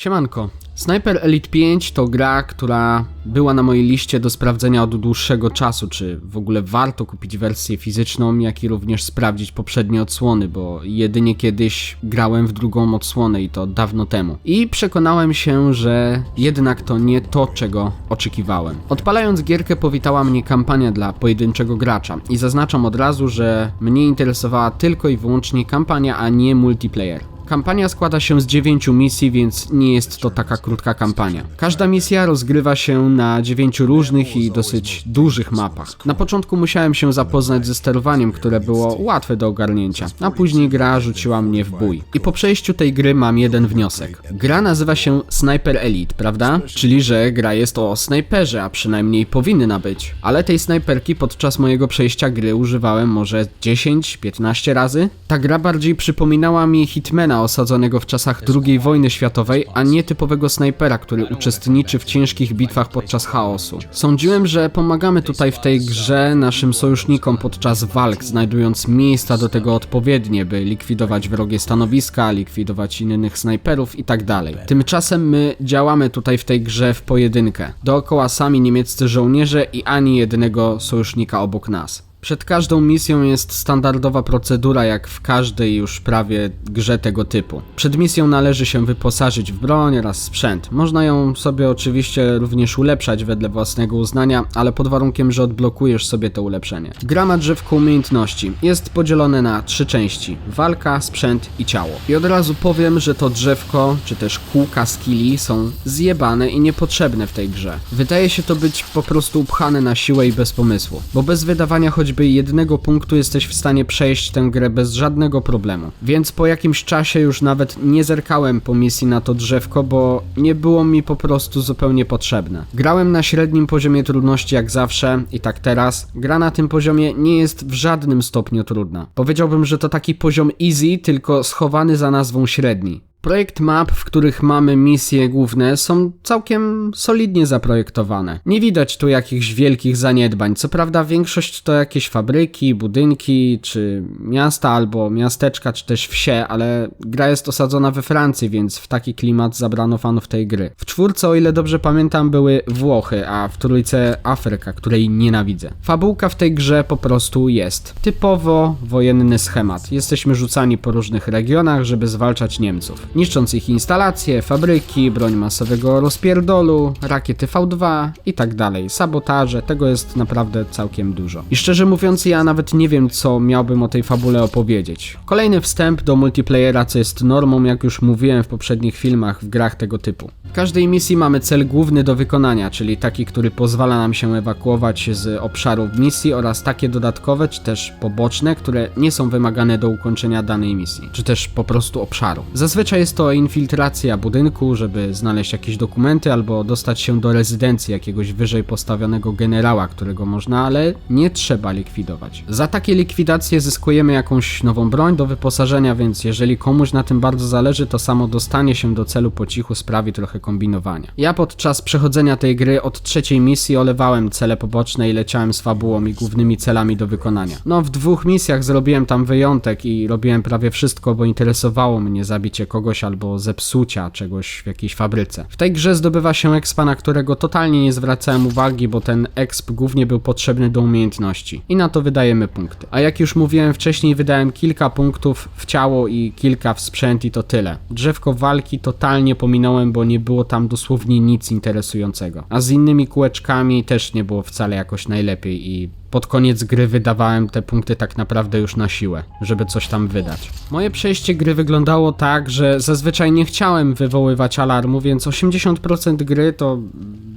Siemanko. Sniper Elite 5 to gra, która była na mojej liście do sprawdzenia od dłuższego czasu, czy w ogóle warto kupić wersję fizyczną, jak i również sprawdzić poprzednie odsłony, bo jedynie kiedyś grałem w drugą odsłonę i to dawno temu. I przekonałem się, że jednak to nie to, czego oczekiwałem. Odpalając gierkę powitała mnie kampania dla pojedynczego gracza i zaznaczam od razu, że mnie interesowała tylko i wyłącznie kampania, a nie multiplayer. Kampania składa się z 9 misji, więc nie jest to taka krótka kampania. Każda misja rozgrywa się na 9 różnych i dosyć dużych mapach. Na początku musiałem się zapoznać ze sterowaniem, które było łatwe do ogarnięcia, a później gra rzuciła mnie w bój. I po przejściu tej gry mam jeden wniosek. Gra nazywa się Sniper Elite, prawda? Czyli, że gra jest o snajperze, a przynajmniej powinna być. Ale tej snajperki podczas mojego przejścia gry używałem może 10-15 razy. Ta gra bardziej przypominała mi Hitmana osadzonego w czasach II wojny światowej, a nie typowego snajpera, który uczestniczy w ciężkich bitwach podczas chaosu. Sądziłem, że pomagamy tutaj w tej grze naszym sojusznikom podczas walk, znajdując miejsca do tego odpowiednie, by likwidować wrogie stanowiska, likwidować innych snajperów i tak. Tymczasem my działamy tutaj w tej grze w pojedynkę. Dookoła sami niemieccy żołnierze i ani jednego sojusznika obok nas. Przed każdą misją jest standardowa procedura, jak w każdej już prawie grze tego typu. Przed misją należy się wyposażyć w broń oraz sprzęt. Można ją sobie oczywiście również ulepszać wedle własnego uznania, ale pod warunkiem, że odblokujesz sobie to ulepszenie. Gra ma drzewko umiejętności. Jest podzielone na trzy części: walka, sprzęt i ciało. I od razu powiem, że to drzewko, czy też kółka skilli są zjebane i niepotrzebne w tej grze. Wydaje się to być po prostu upchane na siłę i bez pomysłu, bo bez wydawania choćby jednego punktu jesteś w stanie przejść tę grę bez żadnego problemu. Więc po jakimś czasie już nawet nie zerkałem po misji na to drzewko, bo nie było mi po prostu zupełnie potrzebne. Grałem na średnim poziomie trudności jak zawsze i tak teraz. Gra na tym poziomie nie jest w żadnym stopniu trudna. Powiedziałbym, że to taki poziom easy, tylko schowany za nazwą średni. Projekt map, w których mamy misje główne, są całkiem solidnie zaprojektowane. Nie widać tu jakichś wielkich zaniedbań. Co prawda, większość to jakieś fabryki, budynki, czy miasta albo miasteczka, czy też wsie, ale gra jest osadzona we Francji, więc w taki klimat zabrano fanów tej gry. W czwórce, o ile dobrze pamiętam, były Włochy, a w trójce Afryka, której nienawidzę. Fabułka w tej grze po prostu jest. Typowo wojenny schemat. Jesteśmy rzucani po różnych regionach, żeby zwalczać Niemców niszcząc ich instalacje, fabryki, broń masowego rozpierdolu, rakiety V2 i tak dalej. Sabotaże, tego jest naprawdę całkiem dużo. I szczerze mówiąc, ja nawet nie wiem, co miałbym o tej fabule opowiedzieć. Kolejny wstęp do multiplayera, co jest normą, jak już mówiłem w poprzednich filmach w grach tego typu. W każdej misji mamy cel główny do wykonania, czyli taki, który pozwala nam się ewakuować z obszarów misji oraz takie dodatkowe, czy też poboczne, które nie są wymagane do ukończenia danej misji, czy też po prostu obszaru. Zazwyczaj jest to infiltracja budynku, żeby znaleźć jakieś dokumenty albo dostać się do rezydencji jakiegoś wyżej postawionego generała, którego można, ale nie trzeba likwidować. Za takie likwidacje zyskujemy jakąś nową broń do wyposażenia, więc jeżeli komuś na tym bardzo zależy, to samo dostanie się do celu po cichu sprawi trochę kombinowania. Ja podczas przechodzenia tej gry od trzeciej misji olewałem cele poboczne i leciałem z fabułą i głównymi celami do wykonania. No, w dwóch misjach zrobiłem tam wyjątek i robiłem prawie wszystko, bo interesowało mnie zabicie kogoś albo zepsucia czegoś w jakiejś fabryce. W tej grze zdobywa się expa, na którego totalnie nie zwracałem uwagi, bo ten exp głównie był potrzebny do umiejętności. I na to wydajemy punkty. A jak już mówiłem wcześniej, wydałem kilka punktów w ciało i kilka w sprzęt i to tyle. Drzewko walki totalnie pominąłem, bo nie było tam dosłownie nic interesującego. A z innymi kółeczkami też nie było wcale jakoś najlepiej i pod koniec gry wydawałem te punkty tak naprawdę już na siłę, żeby coś tam wydać. Moje przejście gry wyglądało tak, że zazwyczaj nie chciałem wywoływać alarmu, więc 80% gry to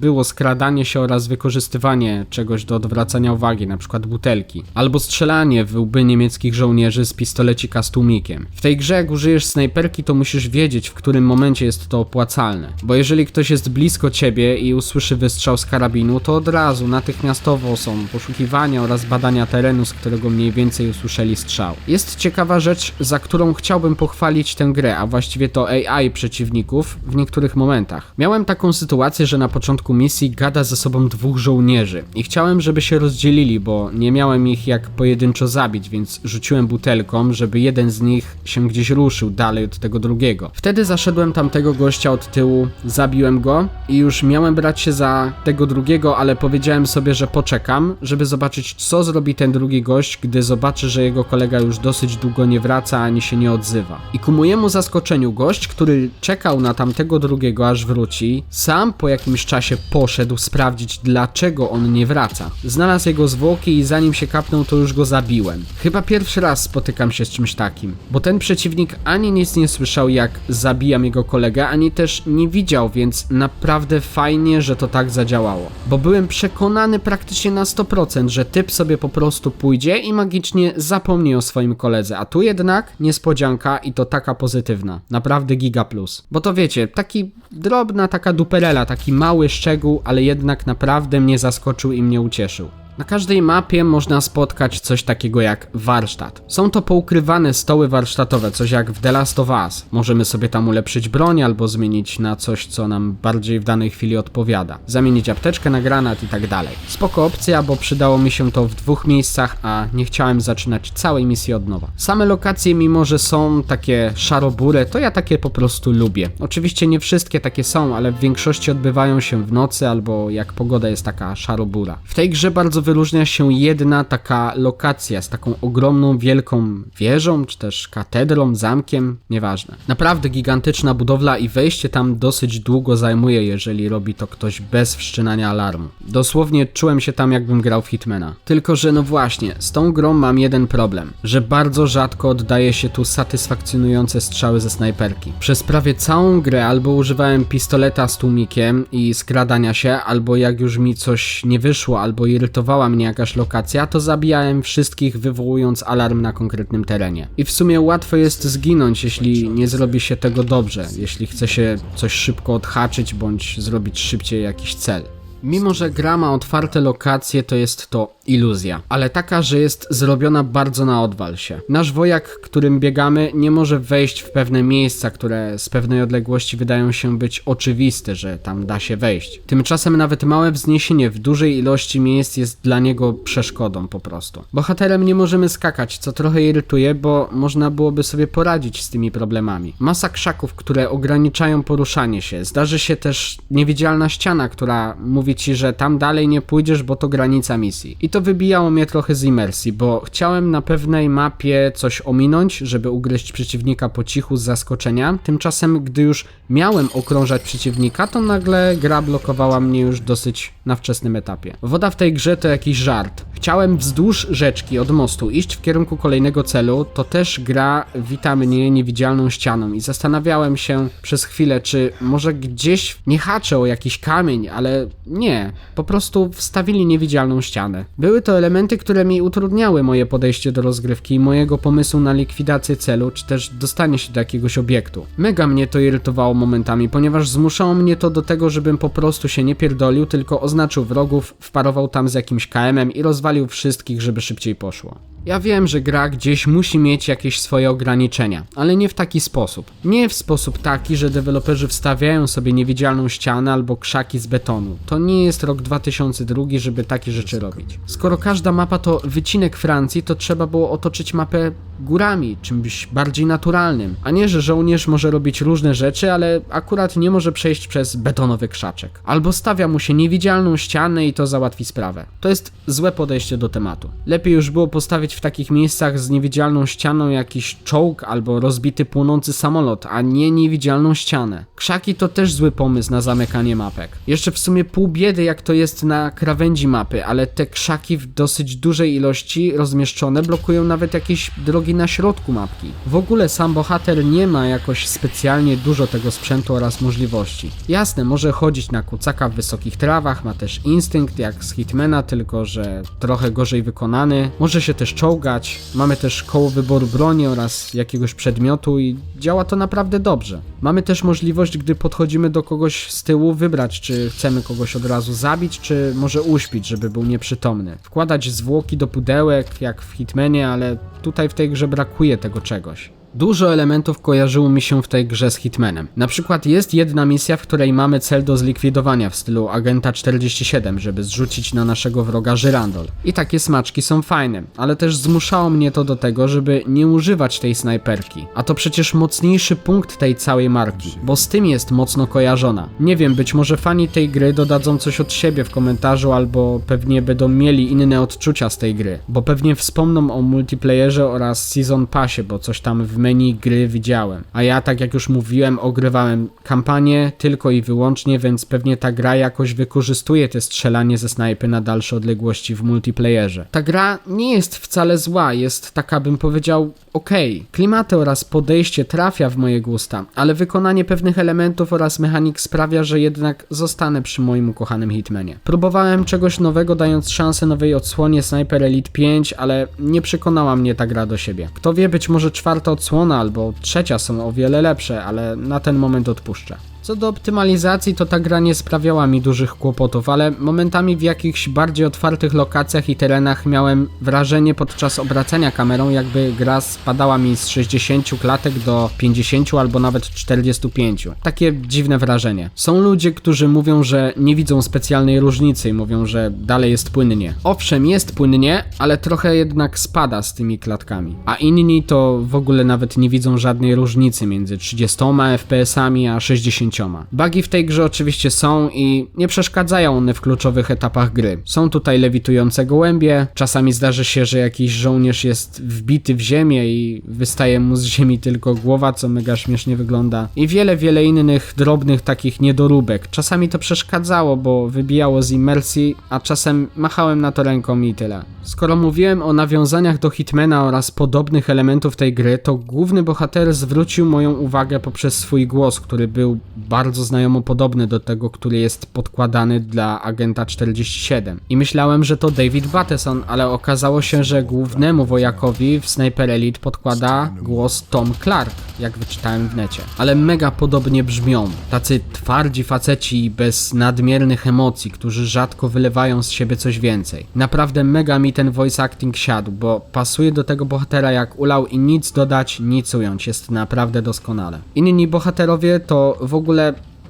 było skradanie się oraz wykorzystywanie czegoś do odwracania uwagi, przykład butelki, albo strzelanie w łby niemieckich żołnierzy z pistolecika z tłumikiem. W tej grze jak użyjesz snajperki, to musisz wiedzieć, w którym momencie jest to opłacalne, bo jeżeli ktoś jest blisko ciebie i usłyszy wystrzał z karabinu, to od razu, natychmiastowo są poszukiwania oraz badania terenu, z którego mniej więcej usłyszeli strzał. Jest ciekawa rzecz, za którą chciałbym pochwalić tę grę, a właściwie to AI przeciwników w niektórych momentach. Miałem taką sytuację, że na początku początku misji gada ze sobą dwóch żołnierzy i chciałem, żeby się rozdzielili, bo nie miałem ich jak pojedynczo zabić, więc rzuciłem butelką, żeby jeden z nich się gdzieś ruszył dalej od tego drugiego. Wtedy zaszedłem tamtego gościa od tyłu, zabiłem go i już miałem brać się za tego drugiego, ale powiedziałem sobie, że poczekam, żeby zobaczyć co zrobi ten drugi gość, gdy zobaczy, że jego kolega już dosyć długo nie wraca ani się nie odzywa. I ku mojemu zaskoczeniu gość, który czekał na tamtego drugiego aż wróci, sam po jakimś czasie poszedł sprawdzić dlaczego on nie wraca. Znalazł jego zwłoki i zanim się kapnął to już go zabiłem. Chyba pierwszy raz spotykam się z czymś takim, bo ten przeciwnik ani nic nie słyszał jak zabijam jego kolegę, ani też nie widział, więc naprawdę fajnie, że to tak zadziałało. Bo byłem przekonany praktycznie na 100%, że typ sobie po prostu pójdzie i magicznie zapomni o swoim koledze, a tu jednak niespodzianka i to taka pozytywna. Naprawdę giga plus. Bo to wiecie, taki drobna taka duperela, taki mały szczegół, ale jednak naprawdę mnie zaskoczył i mnie ucieszył. Na każdej mapie można spotkać coś takiego jak warsztat. Są to poukrywane stoły warsztatowe, coś jak w The Last of Us. Możemy sobie tam ulepszyć broń albo zmienić na coś, co nam bardziej w danej chwili odpowiada. Zamienić apteczkę na granat i tak dalej. Spoko opcja, bo przydało mi się to w dwóch miejscach, a nie chciałem zaczynać całej misji od nowa. Same lokacje, mimo że są takie szarobure, to ja takie po prostu lubię. Oczywiście nie wszystkie takie są, ale w większości odbywają się w nocy albo jak pogoda jest taka szarobura. W tej grze bardzo wyróżnia się jedna taka lokacja z taką ogromną, wielką wieżą, czy też katedrą, zamkiem, nieważne. Naprawdę gigantyczna budowla i wejście tam dosyć długo zajmuje, jeżeli robi to ktoś bez wszczynania alarmu. Dosłownie czułem się tam, jakbym grał w Hitmana. Tylko, że no właśnie, z tą grą mam jeden problem, że bardzo rzadko oddaje się tu satysfakcjonujące strzały ze snajperki. Przez prawie całą grę albo używałem pistoleta z tłumikiem i skradania się, albo jak już mi coś nie wyszło, albo irytowała mnie jakaś lokacja, to zabijałem wszystkich wywołując alarm na konkretnym terenie. I w sumie łatwo jest zginąć, jeśli nie zrobi się tego dobrze, jeśli chce się coś szybko odhaczyć bądź zrobić szybciej jakiś cel. Mimo, że gra ma otwarte lokacje, to jest to iluzja, ale taka, że jest zrobiona bardzo na odwal się. Nasz wojak, którym biegamy, nie może wejść w pewne miejsca, które z pewnej odległości wydają się być oczywiste, że tam da się wejść. Tymczasem nawet małe wzniesienie w dużej ilości miejsc jest dla niego przeszkodą po prostu. Bohaterem nie możemy skakać, co trochę irytuje, bo można byłoby sobie poradzić z tymi problemami. Masa krzaków, które ograniczają poruszanie się. Zdarzy się też niewidzialna ściana, która mówi ci, że tam dalej nie pójdziesz, bo to granica misji. I to wybijało mnie trochę z imersji, bo chciałem na pewnej mapie coś ominąć, żeby ugryźć przeciwnika po cichu z zaskoczenia. Tymczasem, gdy już miałem okrążać przeciwnika, to nagle gra blokowała mnie już dosyć na wczesnym etapie. Woda w tej grze to jakiś żart. Chciałem wzdłuż rzeczki od mostu iść w kierunku kolejnego celu, to też gra wita mnie niewidzialną ścianą i zastanawiałem się przez chwilę, czy może gdzieś nie haczę o jakiś kamień, ale nie, po prostu wstawili niewidzialną ścianę. Były to elementy, które mi utrudniały moje podejście do rozgrywki i mojego pomysłu na likwidację celu, czy też dostanie się do jakiegoś obiektu. Mega mnie to irytowało momentami, ponieważ zmuszało mnie to do tego, żebym po prostu się nie pierdolił, tylko oznaczył wrogów, wparował tam z jakimś KM-em i rozwalił wszystkich, żeby szybciej poszło. Ja wiem, że gra gdzieś musi mieć jakieś swoje ograniczenia, ale nie w taki sposób. Nie w sposób taki, że deweloperzy wstawiają sobie niewidzialną ścianę albo krzaki z betonu. To nie jest rok 2002, żeby takie rzeczy robić. Skoro każda mapa to wycinek Francji, to trzeba było otoczyć mapę górami, czymś bardziej naturalnym, a nie, że żołnierz może robić różne rzeczy, ale akurat nie może przejść przez betonowy krzaczek. Albo stawia mu się niewidzialną ścianę i to załatwi sprawę. To jest złe podejście do tematu. Lepiej już było postawić w takich miejscach z niewidzialną ścianą jakiś czołg albo rozbity płonący samolot, a nie niewidzialną ścianę. Krzaki to też zły pomysł na zamykanie mapek. Jeszcze w sumie pół biedy jak to jest na krawędzi mapy, ale te krzaki w dosyć dużej ilości rozmieszczone blokują nawet jakieś drogi na środku mapki. W ogóle sam bohater nie ma jakoś specjalnie dużo tego sprzętu oraz możliwości. Jasne, może chodzić na kucaka w wysokich trawach, ma też instynkt jak z Hitmana, tylko że trochę gorzej wykonany. Może się też czołgać, mamy też koło wyboru broni oraz jakiegoś przedmiotu i działa to naprawdę dobrze. Mamy też możliwość, gdy podchodzimy do kogoś z tyłu, wybrać, czy chcemy kogoś od razu zabić, czy może uśpić, żeby był nieprzytomny. Wkładać zwłoki do pudełek, jak w Hitmanie, ale tutaj w tej grze brakuje tego czegoś. Dużo elementów kojarzyło mi się w tej grze z Hitmanem. Na przykład jest jedna misja, w której mamy cel do zlikwidowania w stylu Agenta 47, żeby zrzucić na naszego wroga Żyrandol. I takie smaczki są fajne, ale też zmuszało mnie to do tego, żeby nie używać tej snajperki. A to przecież mocniejszy punkt tej całej marki, bo z tym jest mocno kojarzona. Nie wiem, być może fani tej gry dodadzą coś od siebie w komentarzu, albo pewnie będą mieli inne odczucia z tej gry, bo pewnie wspomną o multiplayerze oraz Season Passie, bo coś tam w menu gry widziałem. A ja, tak jak już mówiłem, ogrywałem kampanię tylko i wyłącznie, więc pewnie ta gra jakoś wykorzystuje te strzelanie ze snajpy na dalsze odległości w multiplayerze. Ta gra nie jest wcale zła, jest taka bym powiedział okej. Klimaty oraz podejście trafia w moje gusta, ale wykonanie pewnych elementów oraz mechanik sprawia, że jednak zostanę przy moim ukochanym Hitmanie. Próbowałem czegoś nowego, dając szansę nowej odsłonie Sniper Elite 5, ale nie przekonała mnie ta gra do siebie. Kto wie, być może czwarta odsłona albo trzecia są o wiele lepsze, ale na ten moment odpuszczę. Co do optymalizacji, to ta gra nie sprawiała mi dużych kłopotów, ale momentami w jakichś bardziej otwartych lokacjach i terenach miałem wrażenie podczas obracania kamerą, jakby gra spadała mi z 60 klatek do 50 albo nawet 45. Takie dziwne wrażenie. Są ludzie, którzy mówią, że nie widzą specjalnej różnicy i mówią, że dalej jest płynnie. Owszem, jest płynnie, ale trochę jednak spada z tymi klatkami. A inni to w ogóle nawet nie widzą żadnej różnicy między 30 FPS-ami a 60. Bugi w tej grze oczywiście są i nie przeszkadzają one w kluczowych etapach gry. Są tutaj lewitujące gołębie, czasami zdarzy się, że jakiś żołnierz jest wbity w ziemię i wystaje mu z ziemi tylko głowa, co mega śmiesznie wygląda. I wiele, wiele innych drobnych takich niedoróbek. Czasami to przeszkadzało, bo wybijało z imersji, a czasem machałem na to ręką i tyle. Skoro mówiłem o nawiązaniach do Hitmana oraz podobnych elementów tej gry, to główny bohater zwrócił moją uwagę poprzez swój głos, który był bardzo znajomo podobny do tego, który jest podkładany dla agenta 47. I myślałem, że to David Bateson, ale okazało się, że głównemu wojakowi w Sniper Elite podkłada głos Tom Clark, jak wyczytałem w necie. Ale mega podobnie brzmią. Tacy twardzi faceci bez nadmiernych emocji, którzy rzadko wylewają z siebie coś więcej. Naprawdę mega mi ten voice acting siadł, bo pasuje do tego bohatera jak ulał i nic dodać, nic ująć. Jest naprawdę doskonale. Inni bohaterowie to w ogóle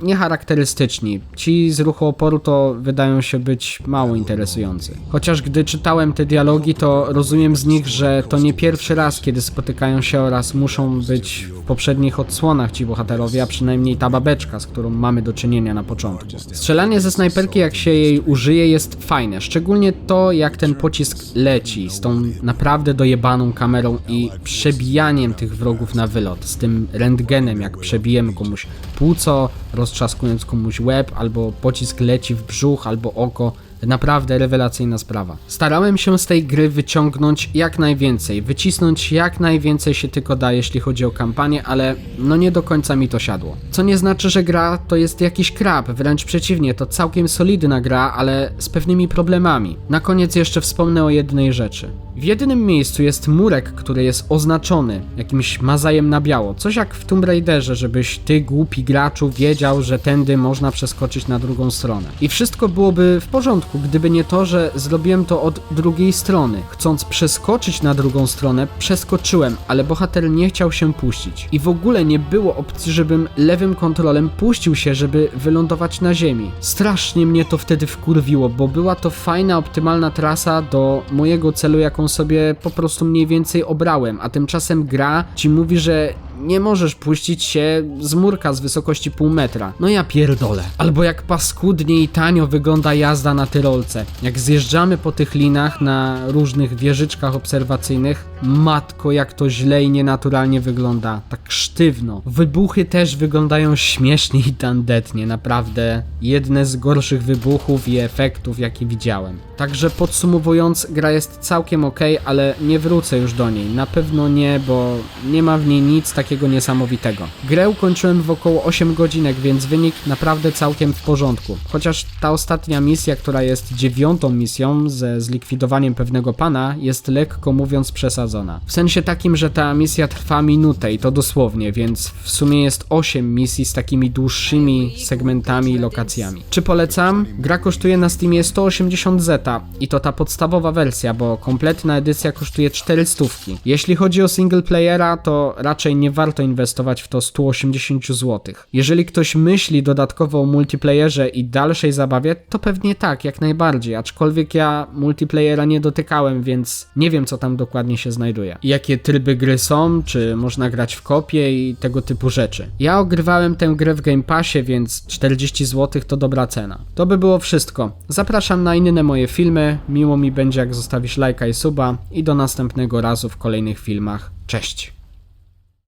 niecharakterystyczni. Ci z ruchu oporu to wydają się być mało interesujący. Chociaż gdy czytałem te dialogi, to rozumiem z nich, że to nie pierwszy raz, kiedy spotykają się oraz muszą być poprzednich odsłonach ci bohaterowie, a przynajmniej ta babeczka, z którą mamy do czynienia na początku. Strzelanie ze snajperki, jak się jej użyje, jest fajne. Szczególnie to, jak ten pocisk leci z tą naprawdę dojebaną kamerą i przebijaniem tych wrogów na wylot. Z tym rentgenem, jak przebijemy komuś płuco, roztrzaskując komuś łeb, albo pocisk leci w brzuch, albo oko. Naprawdę rewelacyjna sprawa. Starałem się z tej gry wyciągnąć jak najwięcej, wycisnąć jak najwięcej się tylko da, jeśli chodzi o kampanię, ale no nie do końca mi to siadło. Co nie znaczy, że gra to jest jakiś krab, wręcz przeciwnie, to całkiem solidna gra, ale z pewnymi problemami. Na koniec jeszcze wspomnę o jednej rzeczy. W jedynym miejscu jest murek, który jest oznaczony jakimś mazajem na biało. Coś jak w Tomb Raiderze, żebyś ty, głupi graczu, wiedział, że tędy można przeskoczyć na drugą stronę. I wszystko byłoby w porządku, gdyby nie to, że zrobiłem to od drugiej strony. Chcąc przeskoczyć na drugą stronę, przeskoczyłem, ale bohater nie chciał się puścić. I w ogóle nie było opcji, żebym lewym kontrolem puścił się, żeby wylądować na ziemi. Strasznie mnie to wtedy wkurwiło, bo była to fajna, optymalna trasa do mojego celu, jaką sobie po prostu mniej więcej obrałem, a tymczasem gra ci mówi, że nie możesz puścić się z murka z wysokości pół metra. No ja pierdolę. Albo jak paskudnie i tanio wygląda jazda na tyrolce. Jak zjeżdżamy po tych linach na różnych wieżyczkach obserwacyjnych, matko jak to źle i nienaturalnie wygląda. Tak sztywno. Wybuchy też wyglądają śmiesznie i tandetnie. Naprawdę jedne z gorszych wybuchów i efektów jakie widziałem. Także podsumowując, gra jest całkiem ok, ale nie wrócę już do niej. Na pewno nie, bo nie ma w niej nic takiego niesamowitego. Grę ukończyłem w około 8 godzinek, więc wynik naprawdę całkiem w porządku. Chociaż ta ostatnia misja, która jest dziewiątą misją ze zlikwidowaniem pewnego pana, jest lekko mówiąc przesadzona. W sensie takim, że ta misja trwa minutę i to dosłownie, więc w sumie jest 8 misji z takimi dłuższymi segmentami i lokacjami. Czy polecam? Gra kosztuje na Steamie 180 zeta i to ta podstawowa wersja, bo kompletna edycja kosztuje 400. Jeśli chodzi o single playera, to raczej nie warto inwestować w to 180 zł. Jeżeli ktoś myśli dodatkowo o multiplayerze i dalszej zabawie, to pewnie tak, jak najbardziej, aczkolwiek ja multiplayera nie dotykałem, więc nie wiem co tam dokładnie się znajduje. Jakie tryby gry są, czy można grać w kopie i tego typu rzeczy. Ja ogrywałem tę grę w Game Passie, więc 40 zł to dobra cena. To by było wszystko. Zapraszam na inne moje filmy, miło mi będzie jak zostawisz lajka i suba i do następnego razu w kolejnych filmach. Cześć!